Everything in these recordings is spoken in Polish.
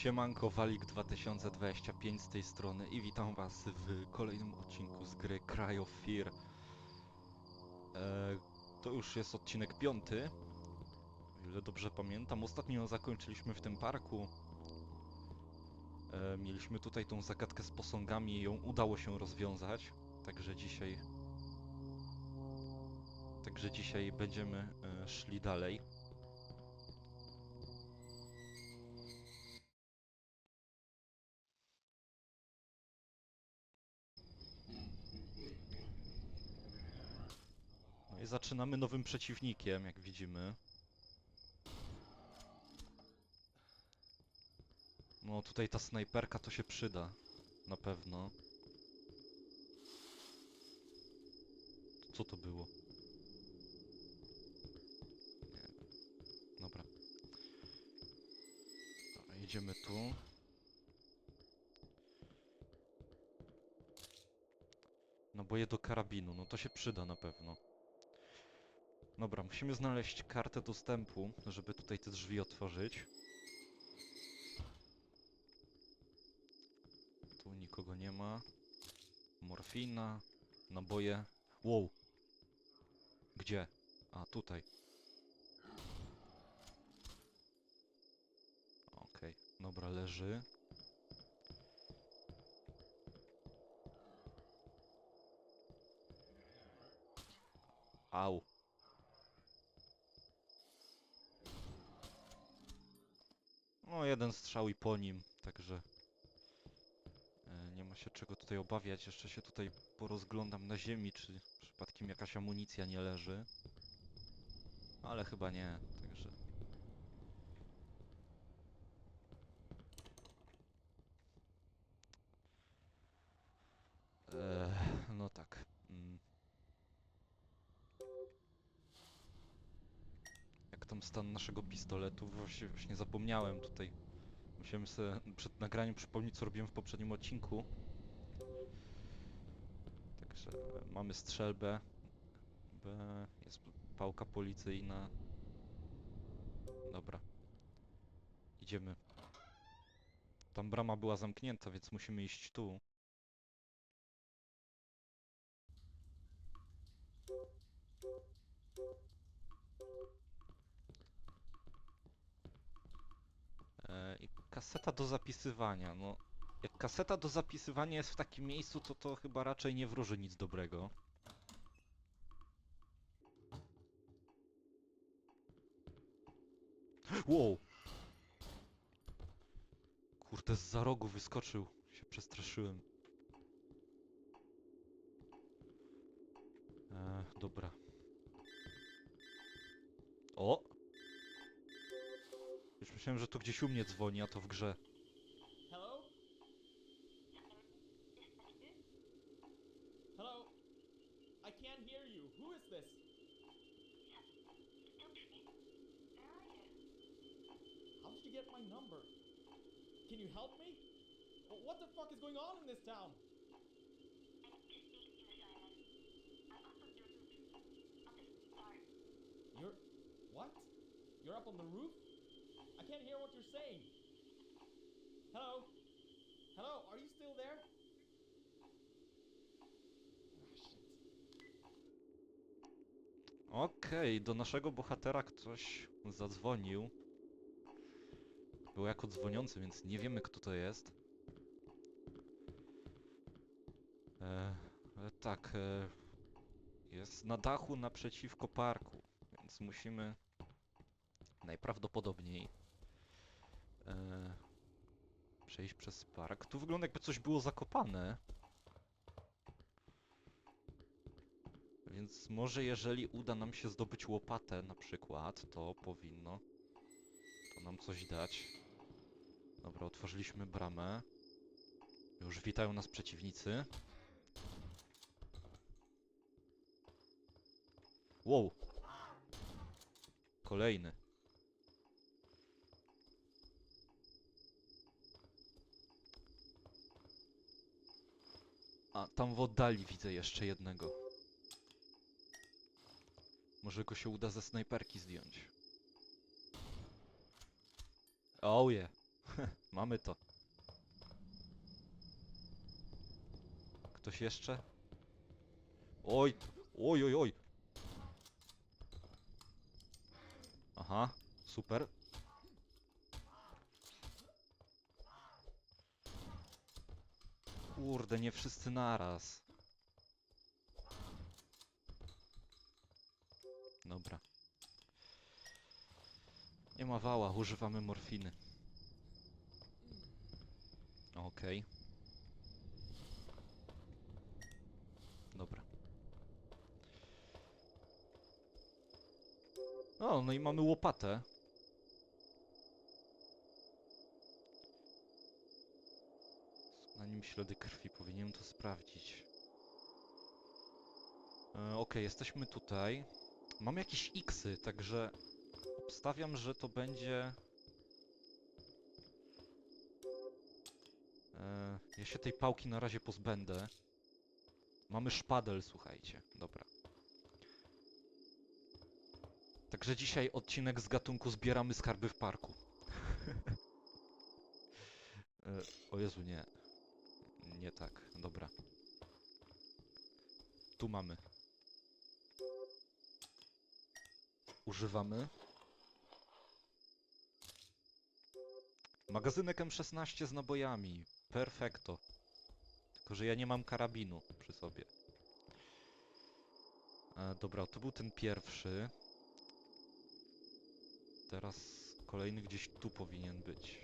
Siemanko, Walik2025 z tej strony i witam was w kolejnym odcinku z gry Cry of Fear. E, to już jest odcinek piąty, o ile dobrze pamiętam. Ostatnio zakończyliśmy w tym parku. E, mieliśmy tutaj tą zagadkę z posągami i ją udało się rozwiązać, także dzisiaj... Także dzisiaj będziemy e, szli dalej. Zaczynamy nowym przeciwnikiem, jak widzimy. No tutaj ta snajperka to się przyda. Na pewno. Co to było? Nie. Dobra. Dobra, jedziemy tu. Naboje do karabinu, no to się przyda na pewno. Dobra, musimy znaleźć kartę dostępu, żeby tutaj te drzwi otworzyć. Tu nikogo nie ma. Morfina, naboje. Wow! Gdzie? A, tutaj. Okej, dobra, leży. Au. No, jeden strzał i po nim, także e, nie ma się czego tutaj obawiać. Jeszcze się tutaj porozglądam na ziemi, czy przypadkiem jakaś amunicja nie leży. Ale chyba nie, także... Eee, no tak. Mm. Jak tam stan naszego pistoletu? Właśnie, właśnie zapomniałem tutaj. Musiałem sobie przed nagraniem przypomnieć, co robiłem w poprzednim odcinku. Także mamy strzelbę. Jest pałka policyjna. Dobra. Idziemy. Tam brama była zamknięta, więc musimy iść tu. E, I kaseta do zapisywania. No, jak kaseta do zapisywania jest w takim miejscu, to to chyba raczej nie wróży nic dobrego. Wow! Kurde, z za rogu wyskoczył. Się przestraszyłem. E, dobra. O! Myślałem, że to gdzieś u mnie dzwoni, a to w grze. Hello? Hello? Can you help me? Wh- What the fuck is going on in this town? You're. What? You're up on the roof? Can't hear what you're saying. Hello? Hello, are you still there? Ah. Okej, do naszego bohatera ktoś zadzwonił. Był jako dzwoniący, więc nie wiemy kto to jest. E, ale tak, e, jest na dachu naprzeciwko parku, więc musimy najprawdopodobniej e, przejść przez park. Tu wygląda jakby coś było zakopane. Więc może jeżeli uda nam się zdobyć łopatę na przykład, to powinno to nam coś dać. Dobra, otworzyliśmy bramę. Już witają nas przeciwnicy. Wow! Kolejny. A, tam w oddali widzę jeszcze jednego. Może go się uda ze snajperki zdjąć. Oh yeah. Mamy to. Ktoś jeszcze? Oj, oj, oj, oj. Aha, super. Kurde, nie wszyscy naraz. Dobra. Nie ma wała, używamy morfiny. Okej. Dobra. O, no i mamy łopatę. Na nim ślady krwi, powinienem to sprawdzić. E, Okej, jesteśmy tutaj. Mam jakieś xy, także obstawiam, że to będzie... E, ja się tej pałki na razie pozbędę. Mamy szpadel, słuchajcie. Dobra. Także dzisiaj odcinek z gatunku zbieramy skarby w parku. e, o Jezu, nie. Nie tak, dobra. Tu mamy. Używamy. Magazynek M16 z nabojami. Perfekto. Tylko, że ja nie mam karabinu przy sobie. E, dobra, to był ten pierwszy. Teraz kolejny gdzieś tu powinien być.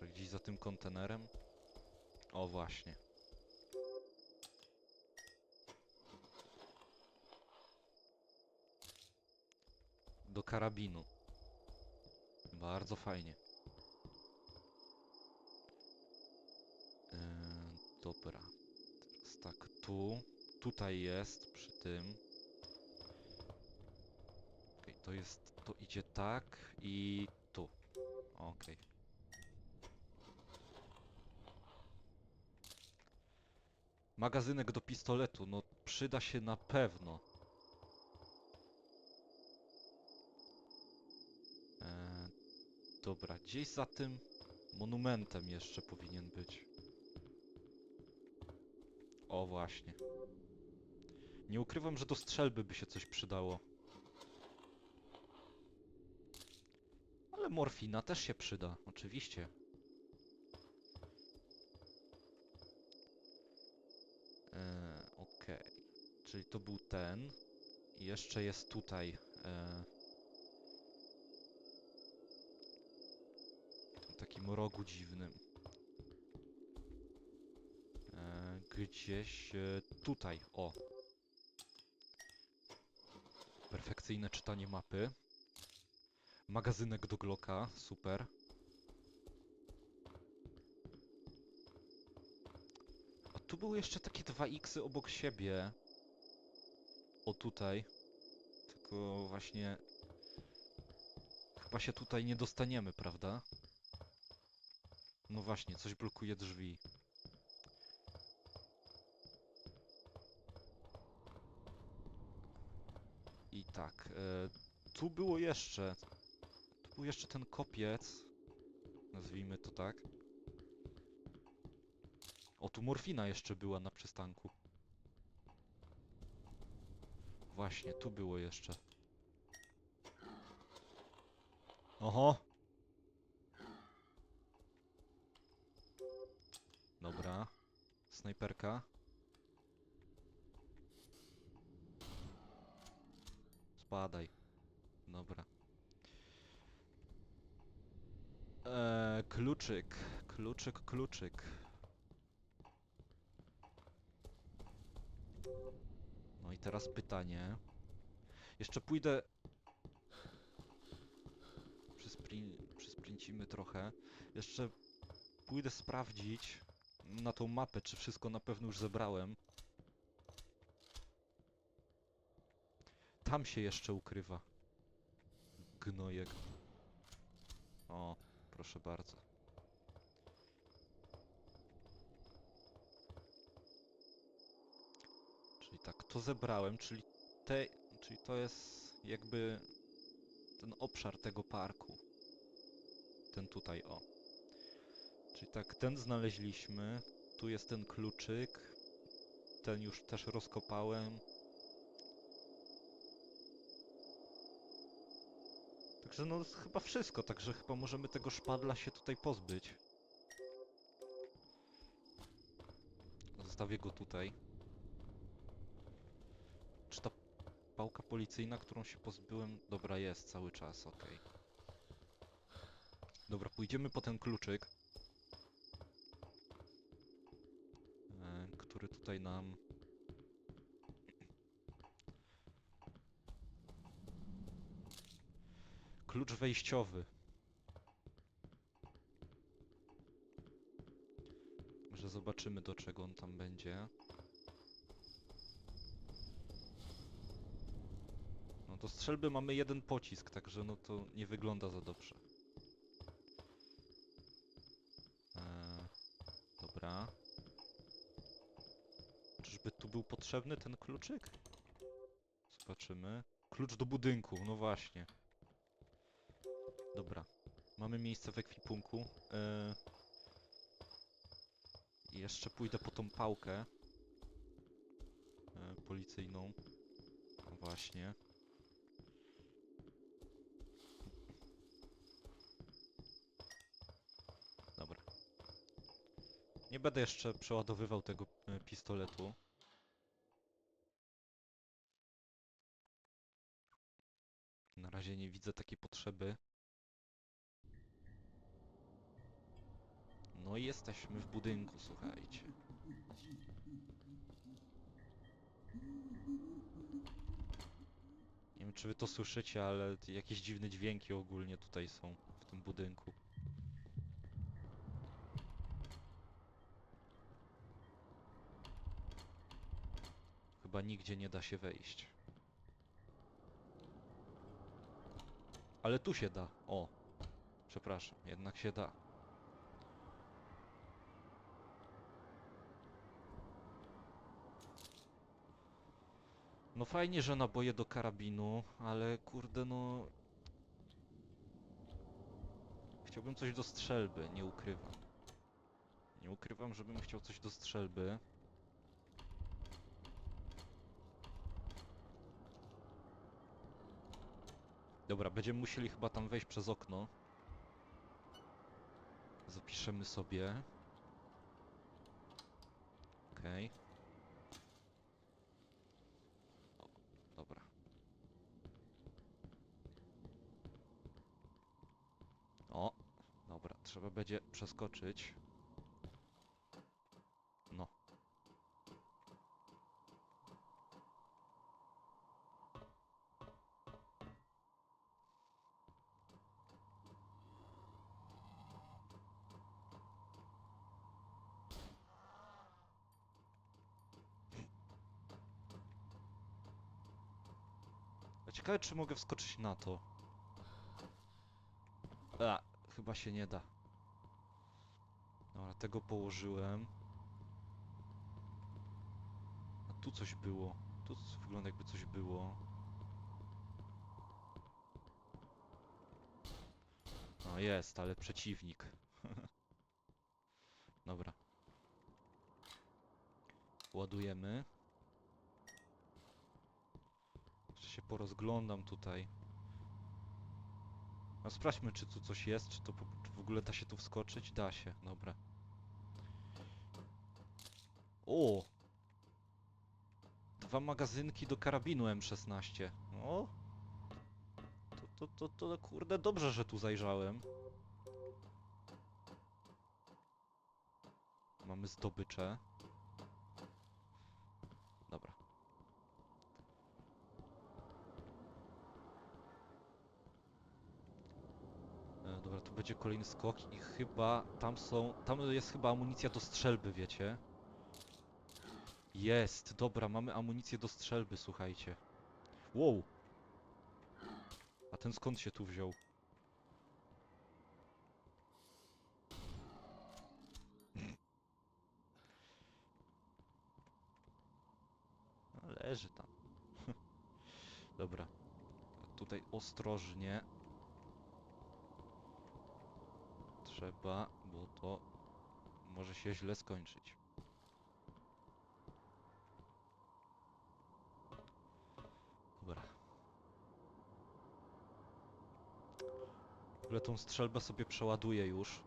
Że gdzieś za tym kontenerem. O, właśnie. Do karabinu. Bardzo fajnie. Yy, dobra. Teraz tak, tu. Tutaj jest, przy tym. Okej, to jest, to idzie tak i tu. Okej. Magazynek do pistoletu, no przyda się na pewno. Eee, dobra, gdzieś za tym monumentem jeszcze powinien być. O właśnie. Nie ukrywam, że do strzelby by się coś przydało. Ale morfina też się przyda, oczywiście. Czyli to był ten. I jeszcze jest tutaj. E, takim rogu dziwnym. E, gdzieś e, tutaj. O. Perfekcyjne czytanie mapy. Magazynek do Glocka. Super. A tu były jeszcze takie dwa X obok siebie. O tutaj. Tylko właśnie... Chyba się tutaj nie dostaniemy, prawda? No właśnie, coś blokuje drzwi. I tak, e, tu było jeszcze... Tu był jeszcze ten kopiec. Nazwijmy to tak. O, tu morfina jeszcze była na przystanku. Właśnie, tu było jeszcze. Oho! Dobra. Snajperka. Spadaj. Dobra. Eee, kluczyk. Kluczyk, kluczyk. No i teraz pytanie. Jeszcze pójdę... Przysprin... Przysprincimy trochę. Jeszcze pójdę sprawdzić na tą mapę, czy wszystko na pewno już zebrałem. Tam się jeszcze ukrywa. Gnojek. O, proszę bardzo. Czyli tak, to zebrałem, czyli te, czyli to jest jakby ten obszar tego parku. Ten tutaj, o. Czyli tak, ten znaleźliśmy. Tu jest ten kluczyk. Ten już też rozkopałem. Także no chyba wszystko, także chyba możemy tego szpadla się tutaj pozbyć. Zostawię go tutaj. Czy ta pałka policyjna, którą się pozbyłem, dobra jest cały czas, okej. Dobra, pójdziemy po ten kluczyk. e, Który tutaj nam... Klucz wejściowy. Może zobaczymy do czego on tam będzie. Do strzelby mamy jeden pocisk, także no to nie wygląda za dobrze. Eee, dobra. Czyżby tu był potrzebny ten kluczyk? Zobaczymy. Klucz do budynku, no właśnie. Dobra. Mamy miejsce w ekwipunku. Eee, jeszcze pójdę po tą pałkę. E, policyjną. No właśnie. Dobra. Nie będę jeszcze przeładowywał tego e, pistoletu. Na razie nie widzę takiej potrzeby. No i jesteśmy w budynku, słuchajcie. Nie wiem, czy wy to słyszycie, ale jakieś dziwne dźwięki ogólnie tutaj są w tym budynku. Chyba nigdzie nie da się wejść. Ale tu się da. O. Przepraszam, jednak się da. No fajnie, że naboje do karabinu, ale kurde no... Chciałbym coś do strzelby, nie ukrywam. Nie ukrywam, żebym chciał coś do strzelby. Dobra, będziemy musieli chyba tam wejść przez okno. Zapiszemy sobie. Okej. O, Dobra. O, dobra, trzeba będzie przeskoczyć. No. A Ciekawe, czy mogę wskoczyć na to. A, chyba się nie da. Dobra, tego położyłem. A tu coś było. Tu wygląda jakby coś było. No jest, ale przeciwnik. Dobra. Ładujemy. Jeszcze się porozglądam tutaj. A sprawdźmy, czy tu coś jest, czy to czy w ogóle da się tu wskoczyć. Da się, dobra. O! Dwa magazynki do karabinu M16. O! To, to, to, to kurde, dobrze, że tu zajrzałem. Mamy zdobycze. Dobra. E, Dobra, tu będzie kolejny skok i chyba tam są, tam jest chyba amunicja do strzelby, wiecie? Jest, dobra, mamy amunicję do strzelby, słuchajcie. Wow! A ten skąd się tu wziął? Leży tam. Dobra. Tutaj ostrożnie. Trzeba, bo to Może się źle skończyć. Dobra. W ogóle tą strzelbę sobie przeładuję już.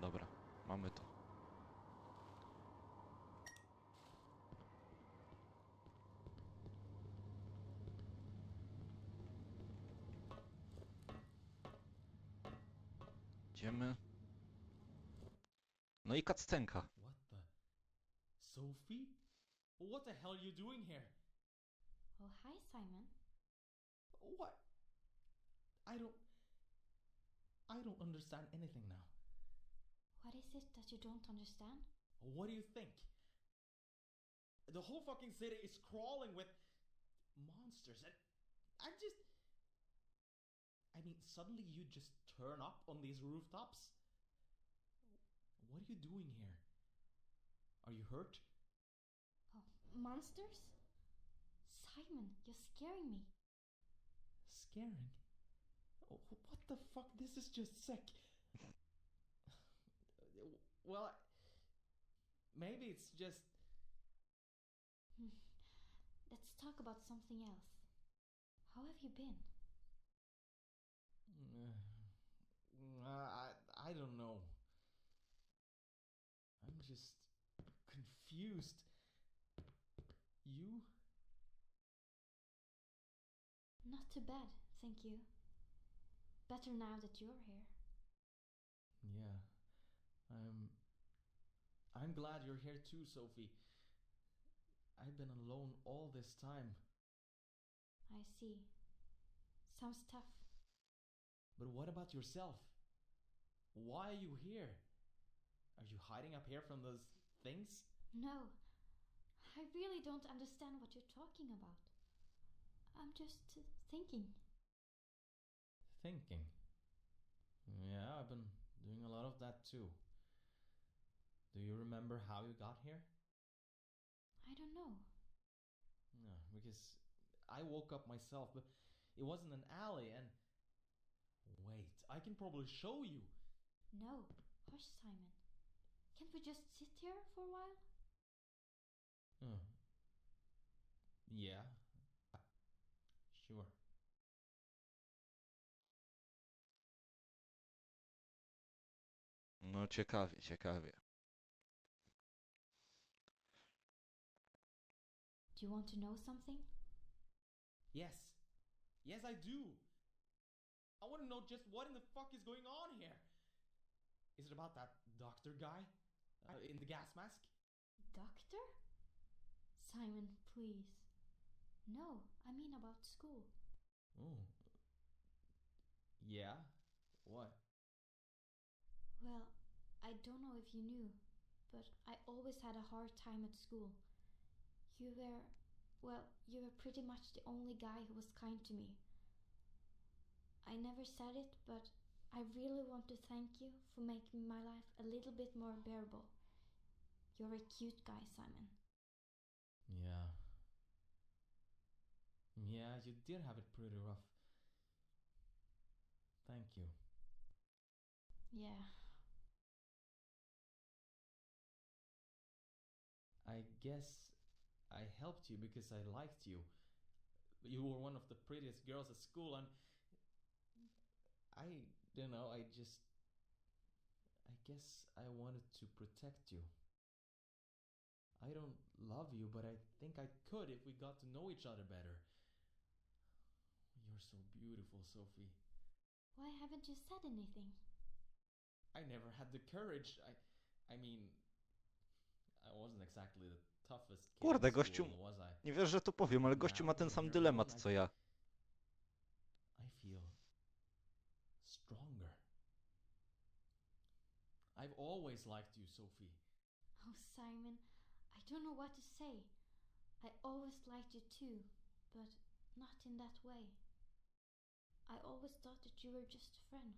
Dobra, mamy to. Idziemy. No i kaccenka. What the? Sophie? What the hell are you doing here? Oh, hi, Simon. What? I don't. I don't understand anything now. What is it that you don't understand? What do you think? The whole fucking city is crawling with monsters, and I just. I mean, suddenly you just turn up on these rooftops? What are you doing here? Are you hurt? Oh, monsters? Simon, you're scaring me. Scaring? Oh, what the fuck? This is just sick. well, maybe it's just. Hmm. Let's talk about something else. How have you been? Uh, I I don't know. I'm just confused. You? Not too bad, thank you. Better now that you're here. Yeah. I'm I'm glad you're here too, Sophie. I've been alone all this time. I see. Sounds tough. But what about yourself? Why are you here? Are you hiding up here from those things? No, I really don't understand what you're talking about. I'm just thinking. Thinking. Yeah, I've been doing a lot of that too. Do you remember how you got here? I don't know. Yeah, because I woke up myself, but it wasn't an alley and. Wait, I can probably show you. No, hush, Simon. Can't we just sit here for a while? Uh, yeah. Sure. No ciekawie, ciekawie. Do you want to know something? Yes. Yes, I do. I want to know just what in the fuck is going on here. Is it about that doctor guy uh, in the gas mask? Doctor? Simon, please. No, I mean about school. Oh. Yeah. What? Well, I don't know if you knew, but I always had a hard time at school. You were, well, you were pretty much the only guy who was kind to me. I never said it, but I really want to thank you for making my life a little bit more bearable. You're a cute guy, Simon. Yeah. Yeah, you did have it pretty rough. Thank you. Yeah. I guess I helped you because I liked you. You were one of the prettiest girls at school, and I don't know, I just. I guess I wanted to protect you. I don't love you, but I think I could if we got to know each other better. You're so beautiful, Sophie. Why haven't you said anything? I never had the courage. I, I mean, I wasn't exactly the toughest kid Kurde, in gościu, school, was I? Nie wiesz, że to powiem, ale gościu ma ten sam dylemat co ja. I've always liked you, Sophie. Oh, Simon, I don't know what to say. I always liked you too, but not in that way. I always thought that you were just a friend,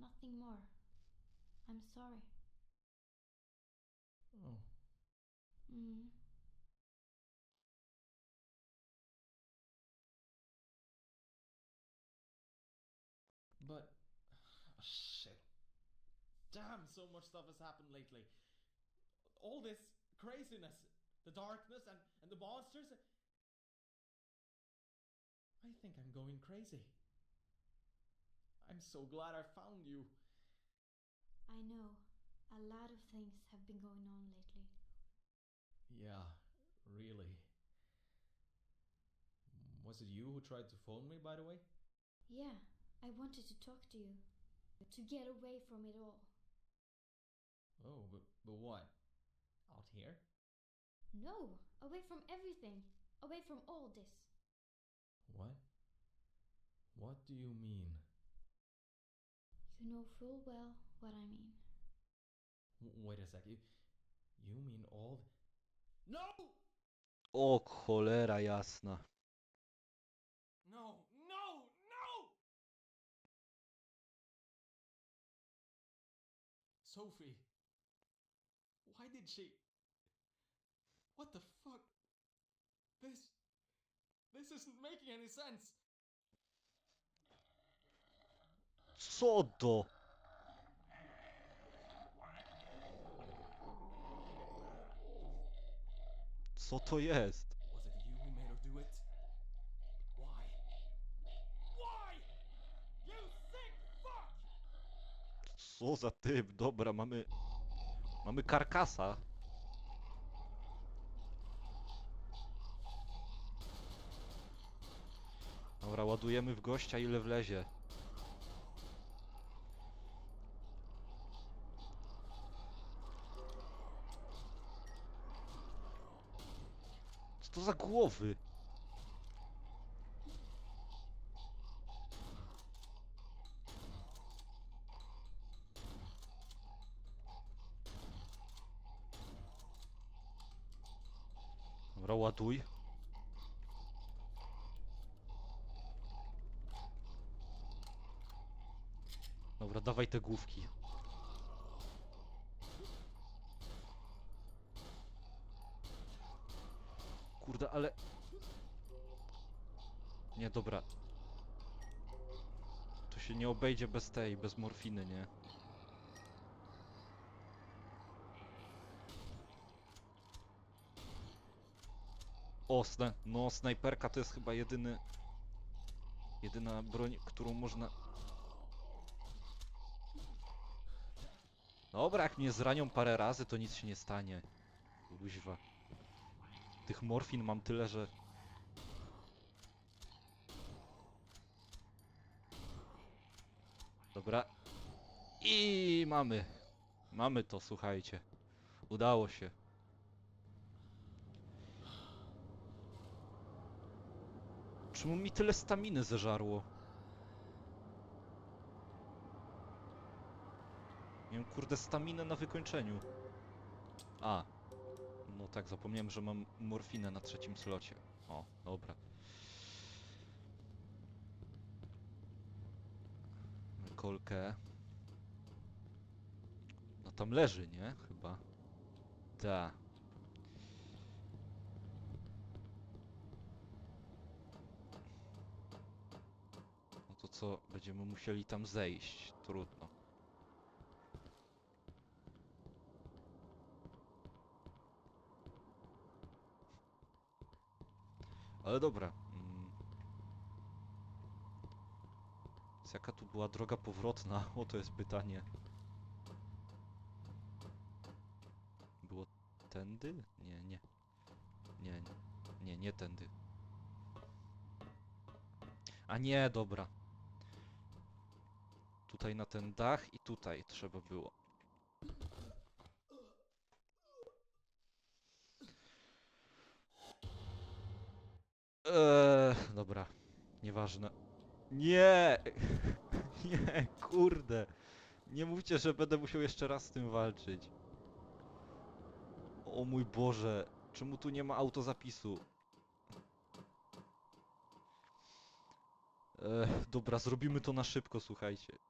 nothing more. I'm sorry. Oh, Mm. but. Damn, so much stuff has happened lately. All this craziness, the darkness, and, and the monsters. I think I'm going crazy. I'm so glad I found you. I know. A lot of things have been going on lately. Yeah, really. Was it you who tried to phone me, by the way? Yeah, I wanted to talk to you. To get away from it all. Oh, but, but what? Out here? No, away from everything. Away from all this. What? What do you mean? You know full well what I mean. W- wait a sec. You, you mean all. No! O cholera jasna. No! No! No! Sophie. Why did she. What the fuck? This. This isn't making any sense! Co do? Co to jest? Was it you who made her do it? Why? Why? You sick fuck! Co za typ? Dobra, mamy... Mamy karkasa. Dobra, ładujemy w gościa ile wlezie. Co to za głowy? Ładuj. Dobra, dawaj te główki. Kurde, ale... Nie, dobra. To się nie obejdzie bez tej, bez morfiny, nie? O, sna no snajperka to jest chyba jedyny... Jedyna broń, którą można... Dobra, jak mnie zranią parę razy, to nic się nie stanie. Luźwa. Tych morfin mam tyle, że... Dobra. I mamy. Mamy to, słuchajcie. Udało się. Czemu mi tyle staminy zeżarło? Miałem kurde staminę na wykończeniu. A. No tak, zapomniałem, że mam morfinę na trzecim slocie. O, dobra. Kolkę. No tam leży, nie? Chyba. Ta. Co? Będziemy musieli tam zejść. Trudno. Ale dobra. Mm. Jaka tu była droga powrotna? O, to jest pytanie. Było tędy? Nie, nie. Nie, nie, nie, nie tędy. A nie, dobra. Tutaj na ten dach i tutaj trzeba było. Eee, dobra, nieważne. Nie! Nie, kurde. Nie mówcie, że będę musiał jeszcze raz z tym walczyć. O mój Boże, czemu tu nie ma autozapisu? Eee, dobra, zrobimy to na szybko, słuchajcie.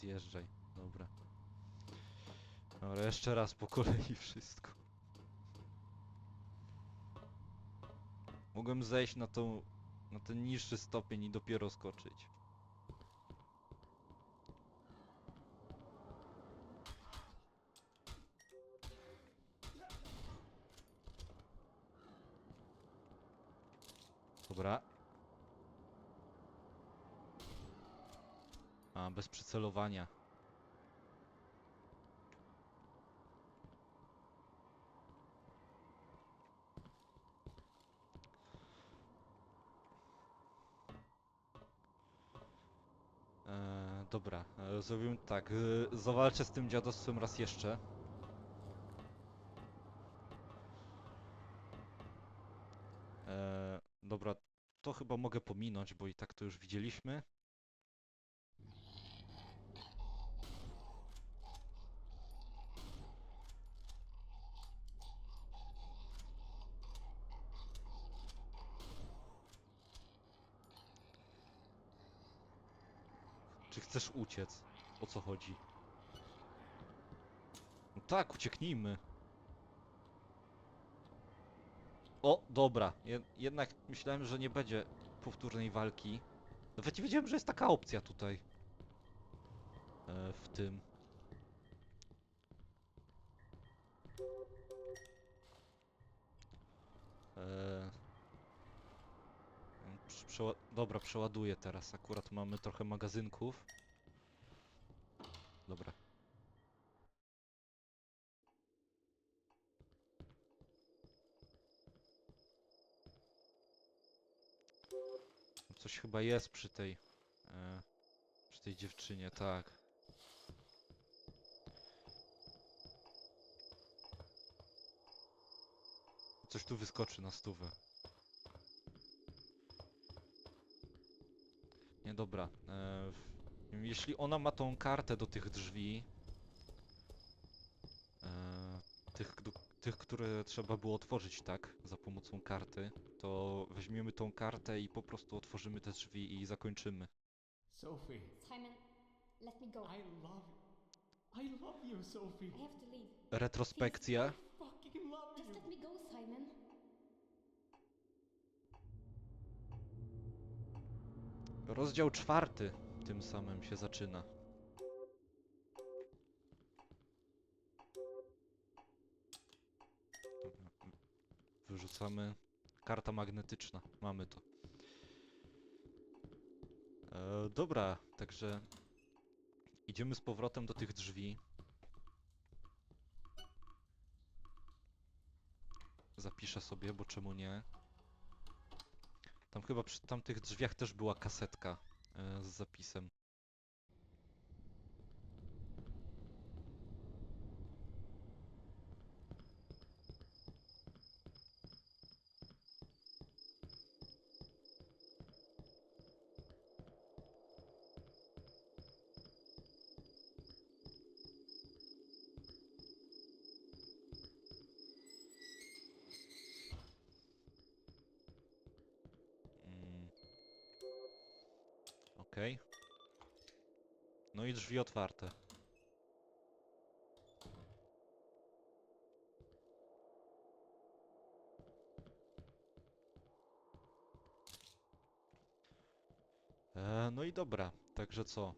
zjeżdżaj. Dobra. Dobra, jeszcze raz po kolei wszystko. Mogłem zejść na tą... na ten niższy stopień i dopiero skoczyć. Dobra. A, bez przycelowania. Eee, dobra, zrobimy tak. E, zawalczę z tym dziadostwem raz jeszcze. Eee, dobra, to chyba mogę pominąć, bo i tak to już widzieliśmy. Chcesz uciec? O co chodzi? No tak, ucieknijmy. O, dobra. Je jednak myślałem, że nie będzie powtórnej walki. Nawet nie wiedziałem, że jest taka opcja tutaj. E, w tym. E, przeła dobra, przeładuję teraz. Akurat mamy trochę magazynków. Dobra. Coś chyba jest przy tej... E, przy tej dziewczynie, tak. Coś tu wyskoczy na stówę. Nie, dobra. E, jeśli ona ma tą kartę do tych drzwi, e, tych, do, tych, które trzeba było otworzyć, tak, za pomocą karty, to weźmiemy tą kartę i po prostu otworzymy te drzwi i zakończymy. Sophie, Simon, let me go. I love you. I love you, Sophie. I have to leave. Retrospekcja. Fucking love Just you. let me go, Simon. Rozdział czwarty tym samym się zaczyna. Wyrzucamy. Karta magnetyczna. Mamy to. E, dobra, także idziemy z powrotem do tych drzwi. Zapiszę sobie, bo czemu nie? Tam chyba przy tamtych drzwiach też była kasetka e, z zapisem. Okej. No i drzwi otwarte. E, no i dobra, także co?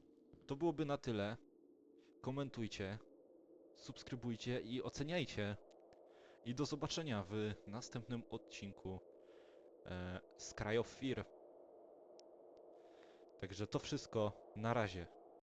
To byłoby na tyle. Komentujcie, subskrybujcie i oceniajcie. I do zobaczenia w następnym odcinku e, z of Fear. Także to wszystko. Na razie.